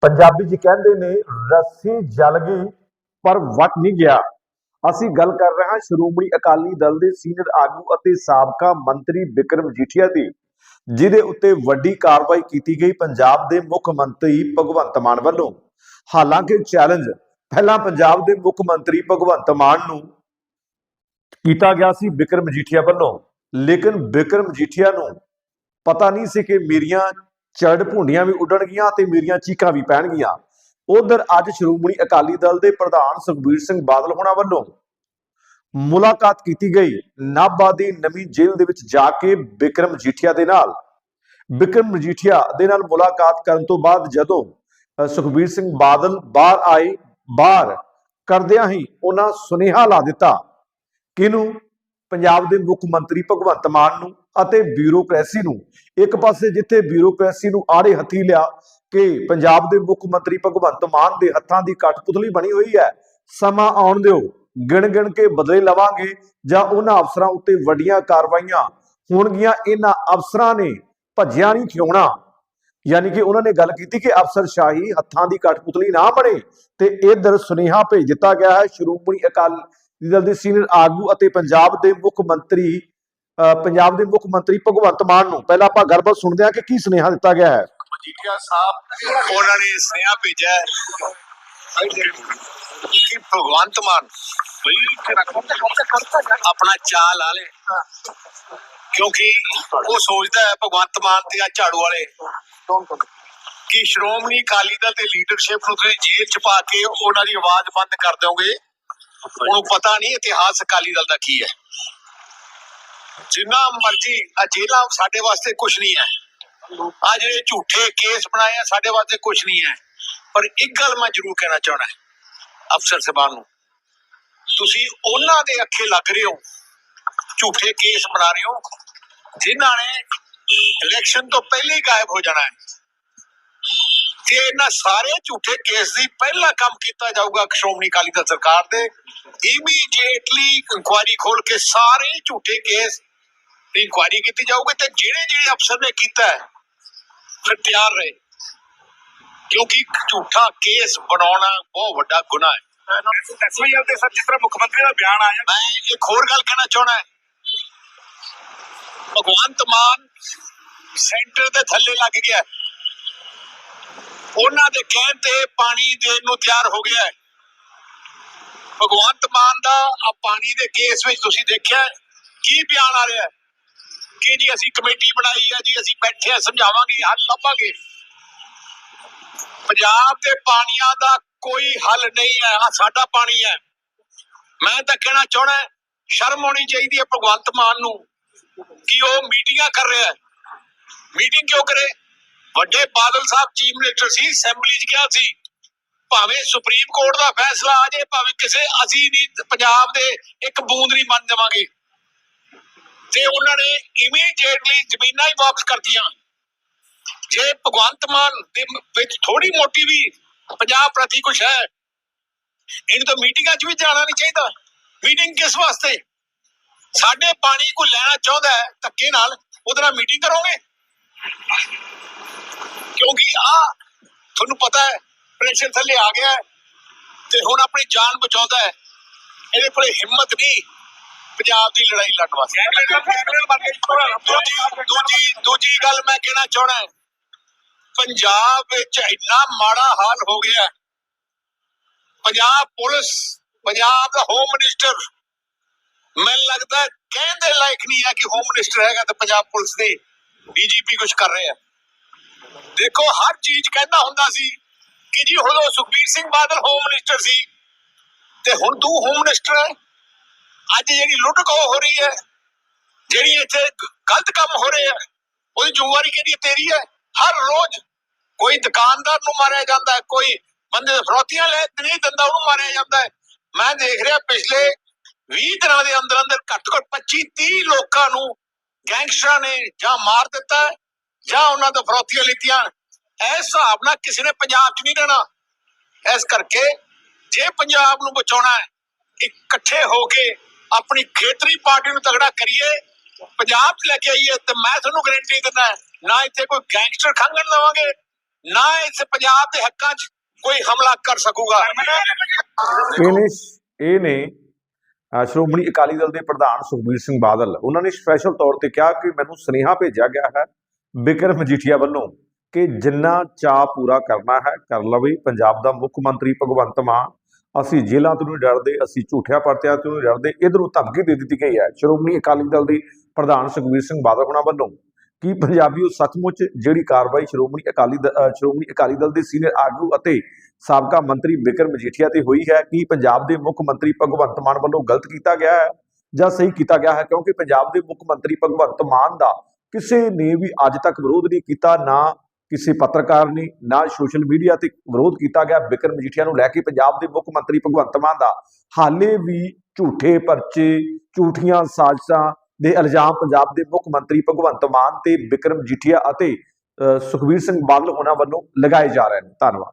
ਪੰਜਾਬੀ ਜੀ ਕਹਿੰਦੇ ਨੇ, ਰੱਸੀ ਜਲ ਗਈ, ਪਰ ਵਟ ਨਹੀਂ ਗਿਆ। ਅਸੀਂ ਗੱਲ ਕਰ ਰਹੇ ਹਾਂ ਸ਼੍ਰੋਮਣੀ ਅਕਾਲੀ ਦਲ ਦੇ ਸੀਨੀਅਰ ਆਗੂ ਅਤੇ ਸਾਬਕਾ ਮੰਤਰੀ ਵਿਕਰਮ ਜੀਠੀਆ ਦੀ, ਜਿਹਦੇ ਉੱਤੇ ਵੱਡੀ ਕਾਰਵਾਈ ਕੀਤੀ ਗਈ ਪੰਜਾਬ ਦੇ ਮੁੱਖ ਮੰਤਰੀ ਭਗਵੰਤ ਮਾਨ ਵੱਲੋਂ। ਹਾਲਾਂਕਿ ਚੈਲੰਜ ਪਹਿਲਾਂ ਪੰਜਾਬ ਦੇ ਮੁੱਖ ਮੰਤਰੀ ਭਗਵੰਤ ਮਾਨ ਨੂੰ ਕੀਤਾ ਗਿਆ ਸੀ ਵਿਕਰਮ ਮਜੀਠੀਆ ਵੱਲੋਂ। ਲੇਕਿਨ ਵਿਕਰਮ ਮਜੀਠੀਆ ਨੂੰ ਪਤਾ ਨਹੀਂ ਸੀ ਕਿ ਮੇਰੀਆਂ ਚੜ ਭੁੰਡੀਆਂ ਵੀ ਉੱਡਣਗੀਆਂ ਤੇ ਮੇਰੀਆਂ ਚੀਕਾਂ ਵੀ ਪੈਣਗੀਆਂ। ਉਧਰ ਅੱਜ ਸ਼੍ਰੋਮਣੀ ਅਕਾਲੀ ਦਲ ਦੇ ਪ੍ਰਧਾਨ ਸੁਖਬੀਰ ਸਿੰਘ ਬਾਦਲ ਹੋਣਾ ਵੱਲੋਂ ਮੁਲਾਕਾਤ ਕੀਤੀ ਗਈ। ਨਾਭਾ ਦੀ ਨਵੀਂ ਜੇਲ੍ਹ ਦੇ ਵਿੱਚ ਜਾ ਕੇ ਵਿਕਰਮ ਮਜੀਠੀਆ ਦੇ ਨਾਲ। ਵਿਕਰਮ ਮਜੀਠੀਆ ਦੇ ਨਾਲ ਮੁਲਾਕਾਤ ਕਰਨ ਤੋਂ ਬਾਅਦ ਜਦੋਂ ਸੁਖਬੀਰ ਸਿੰਘ ਬਾਦਲ ਬਾਹਰ ਆਏ, ਬਾਹਰ ਕਰਦਿਆਂ ਹੀ ਉਹਨਾਂ ਸੁਨੇਹਾ ਲਾ ਦਿੱਤਾ ਕਿਹਨੂੰ? ਪੰਜਾਬ ਦੇ ਮੁੱਖ ਮੰਤਰੀ ਭਗਵੰਤ ਮਾਨ ਨੂੰ। ਅਤੇ ਬਿਊਰੋਕ੍ਰੇਸੀ ਨੂੰ, ਇੱਕ ਪਾਸੇ ਜਿੱਥੇ ਬਿਊਰੋਕ੍ਰੇਸੀ ਨੂੰ ਆੜੇ ਹੱਥੀ ਲਿਆ ਕਿ ਪੰਜਾਬ ਦੇ ਮੁੱਖ ਮੰਤਰੀ ਭਗਵੰਤ ਮਾਨ ਦੇ ਹੱਥਾਂ ਦੀ ਕਠਪੁਤਲੀ ਬਣੀ ਹੋਈ ਹੈ, ਸਮਾਂ ਆਉਣ ਦਿਓ ਗਿਣ ਗਿਣ ਕੇ ਬਦਲੇ ਲਵਾਂਗੇ ਜਾਂ ਉਹਨਾਂ ਅਫਸਰਾਂ ਉੱਤੇ ਵੱਡੀਆਂ ਕਾਰਵਾਈਆਂ ਹੋਣਗੀਆਂ, ਇਹਨਾਂ ਅਫਸਰਾਂ ਨੇ ਭੱਜਿਆ ਨਹੀਂ ਖਿਉਣਾ। ਯਾਨੀ ਕਿ ਉਹਨਾਂ ਨੇ ਗੱਲ ਕੀਤੀ ਕਿ ਅਫਸਰ ਸ਼ਾਹੀ ਹੱਥਾਂ ਦੀ ਕਠਪੁਤਲੀ ਨਾ ਬਣੇ ਤੇ ਇਧਰ ਸੁਨੇਹਾ ਭੇਜ ਦਿੱਤਾ ਗਿਆ ਹੈ। ਸ਼੍ਰੋਮਣੀ ਅਕਾਲੀ ਦਲ ਦੇ ਸੀਨੀਅਰ ਆਗੂ ਅਤੇ ਪੰਜਾਬ ਦੇ ਮੁੱਖ ਮੰਤਰੀ ਪੰਜਾਬ ਦੇ ਮੁੱਖ ਮੰਤਰੀ ਭਗਵੰਤ ਮਾਨ ਨੂੰ ਪਹਿਲਾਂ ਆਪਾਂ ਗੱਲਬਾਤ ਸੁਣਦੇ ਹਾਂ ਕਿ ਕੀ ਸੁਨੇਹਾ ਦਿੱਤਾ ਗਿਆ ਹੈ। ਮਜੀਠੀਆ ਸਾਹਿਬ ਉਹਨਾਂ ਨੇ ਸੁਨੇਹਾ ਭੇਜਿਆ ਕਿ ਭਗਵੰਤ ਮਾਨ ਆਪਣਾ ਚਾਲ ਲਾ ਲੇ। ਕਿਉਂਕਿ ਉਹ ਸੋਚਦਾ ਹੈ ਭਗਵੰਤ ਮਾਨ ਤੇ ਆ ਝਾੜੂ ਵਾਲੇ। ਕਿ ਸ਼੍ਰੋਮਣੀ ਅਕਾਲੀ ਦਲ ਦੇ ਲੀਡਰਸ਼ਿਪ ਨੂੰ ਤੁਸੀਂ ਜੇਲ੍ਹ ਚ ਪਾ ਕੇ ਉਹਨਾਂ ਦੀ ਆਵਾਜ਼ ਬੰਦ ਕਰ ਦੋਗੇ ਉਹਨੂੰ ਪਤਾ ਨਹੀਂ ਇਤਿਹਾਸ ਅਕਾਲੀ ਦਲ ਦਾ ਕੀ ਹੈ। ਜਿੰਨਾ ਮਰਜ਼ੀ ਆ ਜੇਲ੍ਹਾਂ ਸਾਡੇ ਵਾਸਤੇ ਕੁਝ ਨਹੀਂ ਹੈ। ਆ ਜਿਹੜੇ ਝੂਠੇ ਕੇਸ ਬਣਾਏ ਆ, ਸਾਡੇ ਵਾਸਤੇ ਕੁਝ ਨਹੀਂ ਹੈ। ਪਰ ਇੱਕ ਗੱਲ ਮੈਂ ਜ਼ਰੂਰ ਕਹਿਣਾ ਚਾਹਣਾ ਅਫਸਰ ਸਾਹਿਬਾਨ ਨੂੰ। ਤੁਸੀਂ ਉਹਨਾਂ ਦੇ ਅੱਖੇ ਲੱਗ ਰਹੇ ਹੋ, ਝੂਠੇ ਕੇਸ ਬਣਾ ਰਹੇ ਹੋ, ਜਿਨ੍ਹਾਂ ਨੇ ਇਲੈਕਸ਼ਨ ਤੋਂ ਪਹਿਲੇ ਗਾਇਬ ਹੋ ਜਾਣਾ ਹੈ। ਤੇ ਇਹਨਾਂ ਸਾਰੇ ਝੂਠੇ ਕੇਸ ਦੀ ਪਹਿਲਾ ਕੰਮ ਕੀਤਾ ਜਾਊਗਾ ਸ਼੍ਰੋਮਣੀ ਅਕਾਲੀ ਦਲ ਸਰਕਾਰ ਦੇ। ਇਮੀਡੀਏਟਲੀ ਇਨਕੁਆਇਰੀ ਖੋਲ ਕੇ ਸਾਰੇ ਝੂਠੇ ਕੇਸ ਇਨਕੁਆਇਰੀ ਕੀਤੀ ਜਾਊਗੀ ਤੇ ਜਿਹੜੇ ਜਿਹੜੇ ਅਫਸਰ ਨੇ ਕੀਤਾ ਹੈ ਫਿਰ ਤਿਆਰ ਰਹੇ। ਕਿਉਂਕਿ ਝੂਠਾ ਕੇਸ ਬਣਾਉਣਾ ਬਹੁਤ ਵੱਡਾ ਗੁਨਾਹ ਹੈ। ਦੇ ਸਰ ਜਿਸ ਤਰ੍ਹਾਂ ਮੁੱਖ ਮੰਤਰੀ ਦਾ ਬਿਆਨ ਆਇਆ। ਮੈਂ ਇੱਕ ਹੋਰ ਗੱਲ ਕਹਿਣਾ ਚਾਹਣਾ ਹੈ। ਭਗਵੰਤ ਮਾਨ ਸੈਂਟਰ ਦੇ ਥੱਲੇ ਲੱਗ ਗਿਆ। ਉਹਨਾਂ ਦੇ ਕਹਿਣ ਤੇ ਪਾਣੀ ਦੇਣ ਨੂੰ ਤਿਆਰ ਹੋ ਗਿਆ ਭਗਵੰਤ ਮਾਨ ਦਾ ਆ ਪਾਣੀ ਦੇ ਕੇਸ ਵਿੱਚ ਤੁਸੀਂ ਦੇਖਿਆ ਕੀ ਬਿਆਨ ਆ ਰਿਹਾ ਹੈ? ਕਿ ਜੀ ਅਸੀਂ ਕਮੇਟੀ ਬਣਾਈ ਹੈ ਜੀ, ਅਸੀਂ ਬੈਠੇ ਆ ਸਮਝਾਵਾਂਗੇ, ਹੱਲ ਲੱਭਾਂਗੇ। ਪੰਜਾਬ ਦੇ ਪਾਣੀਆਂ ਦਾ ਕੋਈ ਹੱਲ ਨਹੀਂ ਹੈ ਆ ਸਾਡਾ ਪਾਣੀ ਹੈ। ਮੈਂ ਤਾਂ ਕਹਿਣਾ ਚਾਹਣਾ ਸ਼ਰਮ ਹੋਣੀ ਚਾਹੀਦੀ ਹੈ ਭਗਵੰਤ ਮਾਨ ਨੂੰ ਕਿ ਉਹ ਮੀਟਿੰਗਾਂ ਕਰ ਰਿਹਾ ਹੈ। ਮੀਟਿੰਗ ਕਿਉਂ ਕਰੇ? ਵੱਡੇ ਬਾਦਲ ਸਾਹਿਬ ਚੀਫ ਮਿਨਿਸਟਰ ਸੀ, ਅਸੈਂਬਲੀ 'ਚ ਕਿਹਾ ਸੀ। ਭਾਵੇਂ ਸੁਪਰੀਮ ਕੋਰਟ ਦਾ ਫੈਸਲਾ ਆ ਜਾਏ, ਭਾਵੇਂ ਕਿਸੇ ਅਸੀਂ ਨਹੀਂ, ਪੰਜਾਬ ਦੇ ਇੱਕ ਬੂੰਦ ਨਹੀਂ ਮੰਨ ਦੇਵਾਂਗੇ ਤੇ ਉਹਨਾਂ ਨੇ ਇਮੀਡੀਏਟਲੀ ਜ਼ਮੀਨਾਂ ਹੀ ਵਾਪਸ ਕਰਤੀਆਂ। ਜੇ ਭਗਵੰਤ ਮਾਨ ਦੇ ਵਿੱਚ ਥੋੜੀ ਮੋਟੀ ਵੀ ਪੰਜਾਬ ਪ੍ਰਤੀ ਕੁਛ ਹੈ, ਇਹਨੂੰ ਤਾਂ ਮੀਟਿੰਗਾਂ 'ਚ ਵੀ ਜਾਣਾ ਨਹੀਂ ਚਾਹੀਦਾ। ਮੀਟਿੰਗ ਕਿਸ ਵਾਸਤੇ? ਸਾਡੇ ਪਾਣੀ ਕੋਈ ਲੈਣਾ ਚਾਹੁੰਦਾ ਹੈ, ਧੱਕੇ ਨਾਲ, ਉਹਦੇ ਨਾਲ ਮੀਟਿੰਗ ਕਰੋਗੇ? ਕਿਉਂਕਿ ਆ ਤੁਹਾਨੂੰ ਪਤਾ ਹੈ, ਪ੍ਰੈਸ਼ਰ ਥੱਲੇ ਆ ਗਿਆ ਤੇ ਹੁਣ ਆਪਣੀ ਜਾਨ ਬਚਾਉਂਦਾ ਹੈ। ਇਹਦੇ ਕੋਲੇ ਹਿੰਮਤ ਨਹੀਂ। ਪੰਜਾਬ ਦੀ ਲੜਾਈ ਲੜਨ ਵਾਸਤੇ। ਦੂਜੀ ਦੂਜੀ ਦੂਜੀ ਗੱਲ ਮੈਂ ਕਹਿਣਾ ਚਾਹਣਾ ਪੰਜਾਬ ਵਿੱਚ ਇੰਨਾ ਮਾੜਾ ਹਾਲ ਹੋ ਗਿਆ ਹੈ। ਪੰਜਾਬ ਪੁਲਿਸ ਪੰਜਾਬ ਦਾ ਹੋਮ ਮਿਨਿਸਟਰ ਮੈਨੂੰ ਲੱਗਦਾ ਹੈ ਕਹਿਣ ਦੇ ਲਾਇਕ ਨਹੀਂ ਹੈ ਕਿ ਹੋਮ ਮਿਨਿਸਟਰ ਹੈਗਾ ਤੇ ਪੰਜਾਬ ਪੁਲਿਸ ਦੇ ਡੀਜੀਪੀ ਕੁਝ ਕਰ ਰਹੇ ਆ ਦੇਖੋ ਹਰ ਚੀਜ਼ ਕਹਿੰਦਾ ਹੁੰਦਾ ਸੀ ਕਿ ਜੀ ਹੁਣ ਉਹ ਸੁਖਬੀਰ ਸਿੰਘ ਬਾਦਲ ਹੋਮ ਮਿਨਿਸਟਰ ਸੀ ਤੇ ਹੁਣ ਤੂੰ ਹੋਮ ਮਿਨਿਸਟਰ ਹੈ। ਅੱਜ ਜਿਹੜੀ ਲੁੱਟ ਖੋਹ ਹੋ ਰਹੀ ਹੈ, ਜਿਹੜੀ ਇੱਥੇ ਗ- ਗਲਤ ਕੰਮ ਹੋ ਰਹੇ ਆ, ਉਹਦੀ ਜ਼ਿੰਮੇਵਾਰੀ ਕਿਹਦੀ ਤੇਰੀ ਹੈ। ਹਰ ਰੋਜ਼ ਕੋਈ ਦੁਕਾਨਦਾਰ ਨੂੰ ਮਾਰਿਆ ਜਾਂਦਾ ਹੈ, ਕੋਈ ਬੰਦੇ ਦੇ ਫਰੋਤੀਆਂ ਲੈ, ਨਹੀਂ ਦਿੰਦਾ, ਉਹਨੂੰ ਮਾਰਿਆ ਜਾਂਦਾ ਹੈ। ਮੈਂ ਦੇਖ ਰਿਹਾ ਪਿਛਲੇ 20 ਦਿਨਾਂ ਦੇ ਅੰਦਰ ਅੰਦਰ ਘੱਟ ਘੱਟ 25 30 ਲੋਕਾਂ ਨੂੰ ਗੈਂਗਸਟਰਾਂ ਨੇ ਜਾਂ ਮਾਰ ਦਿੱਤਾ ਜਾਂ ਉਹਨਾਂ ਤੋਂ ਫਰੋਤੀਆਂ ਲਿੱਤੀਆਂ। ਇਸ ਹਿਸਾਬ ਨਾਲ ਕਿਸੇ ਨੇ ਪੰਜਾਬ 'ਚ ਨਹੀਂ ਰਹਿਣਾ। ਇਸ ਕਰਕੇ ਜੇ ਪੰਜਾਬ ਨੂੰ ਬਚਾਉਣਾ ਹੈ, ਇਕੱਠੇ ਹੋ ਕੇ ਆਪਣੀ ਖੇਤਰੀ ਪਾਰਟੀ ਨੂੰ ਤਗੜਾ ਕਰੀਏ, ਪੰਜਾਬ 'ਚ ਲੈ ਕੇ ਆਈਏ, ਤੇ ਮੈਂ ਤੁਹਾਨੂੰ ਗਾਰੰਟੀ ਦਿੰਦਾ ਨਾ ਇੱਥੇ ਕੋਈ ਗੈਂਗਸਟਰ ਖੰਗਣ ਦੇਵਾਂਗੇ, ਨਾ ਇਸ ਪੰਜਾਬ ਦੇ ਹੱਕਾਂ 'ਚ ਕੋਈ ਹਮਲਾ ਕਰ ਸਕੂਗਾ। ਇਹ ਨੇ ਇਹ ਨੇ ਸ਼੍ਰੋਮਣੀ ਅਕਾਲੀ ਦਲ ਦੇ ਪ੍ਰਧਾਨ ਸੁਖਬੀਰ ਸਿੰਘ ਬਾਦਲ, ਉਹਨਾਂ ਨੇ ਸਪੈਸ਼ਲ ਤੌਰ ਤੇ ਕਿਹਾ ਕਿ ਮੈਨੂੰ ਸੁਨੇਹਾ ਭੇਜਿਆ ਗਿਆ ਹੈ ਬਿਕਰਮ ਮਜੀਠੀਆ ਵੱਲੋਂ ਕਿ ਜਿੰਨਾ ਚਾਹ ਪੂਰਾ ਕਰਨਾ ਹੈ, ਕਰ ਲਵੇ, ਪੰਜਾਬ ਦਾ ਮੁੱਖ ਮੰਤਰੀ ਭਗਵੰਤ ਮਾਨ। ਅਸੀਂ ਜੇਲ੍ਹਾਂ ਤੋਂ ਨਹੀਂ ਡਰਦੇ, ਅਸੀਂ ਝੂਠਿਆਂ ਪਰਤਿਆਂ ਤੋਂ ਨਹੀਂ ਡਰਦੇ। ਇਧਰੋਂ ਧਮਕੀ ਦੇ ਦਿੱਤੀ ਗਈ ਹੈ। ਸ਼੍ਰੋਮਣੀ ਅਕਾਲੀ ਦਲ ਦੇ ਪ੍ਰਧਾਨ ਸੁਖਬੀਰ ਸਿੰਘ ਬਾਦਲ ਹੋਣਾ ਵੱਲੋਂ ਕਿ ਪੰਜਾਬੀਓ ਸੱਚਮੁੱਚ ਜਿਹੜੀ ਕਾਰਵਾਈ ਸ਼੍ਰੋਮਣੀ ਅਕਾਲੀ ਦ- ਸ਼੍ਰੋਮਣੀ ਅਕਾਲੀ ਦਲ ਦੇ ਸੀਨੀਅਰ ਆਗੂ ਅਤੇ ਸਾਬਕਾ ਮੰਤਰੀ ਬਿਕਰਮ ਮਜੀਠੀਆ ਤੇ ਹੋਈ ਹੈ ਕਿ ਪੰਜਾਬ ਦੇ ਮੁੱਖ ਮੰਤਰੀ ਭਗਵੰਤ ਮਾਨ ਵੱਲੋਂ ਗਲਤ ਕੀਤਾ ਗਿਆ ਹੈ ਜਾਂ ਸਹੀ ਕੀਤਾ ਗਿਆ ਹੈ, ਕਿਉਂਕਿ ਪੰਜਾਬ ਦੇ ਮੁੱਖ ਮੰਤਰੀ ਭਗਵੰਤ ਮਾਨ ਦਾ ਕਿਸੇ ਨੇ ਵੀ ਅੱਜ ਤੱਕ ਵਿਰੋਧ ਨਹੀਂ ਕੀਤਾ, ਨਾ ਕਿਸੇ ਪੱਤਰਕਾਰ ਨੇ ਨਾ ਸੋਸ਼ਲ ਮੀਡੀਆ ਤੇ ਵਿਰੋਧ ਕੀਤਾ ਗਿਆ। ਬਿਕਰਮ ਮਜੀਠੀਆ ਨੂੰ ਲੈ ਕੇ ਪੰਜਾਬ ਦੇ ਮੁੱਖ ਮੰਤਰੀ ਭਗਵੰਤ ਮਾਨ ਦਾ ਹਾਲੇ ਵੀ ਝੂਠੇ ਪਰਚੇ ਝੂਠੀਆਂ ਸਾਜ਼ਿਸ਼ਾਂ ਦੇ ਇਲਜ਼ਾਮ ਪੰਜਾਬ ਦੇ ਮੁੱਖ ਮੰਤਰੀ ਭਗਵੰਤ ਮਾਨ ਤੇ ਬਿਕਰਮ ਮਜੀਠੀਆ ਅਤੇ ਅਹ, ਸੁਖਬੀਰ ਸਿੰਘ ਬਾਦਲ ਹੋਣਾ ਵੱਲੋਂ ਲਗਾਏ ਜਾ ਰਹੇ ਨੇ। ਧੰਨਵਾਦ।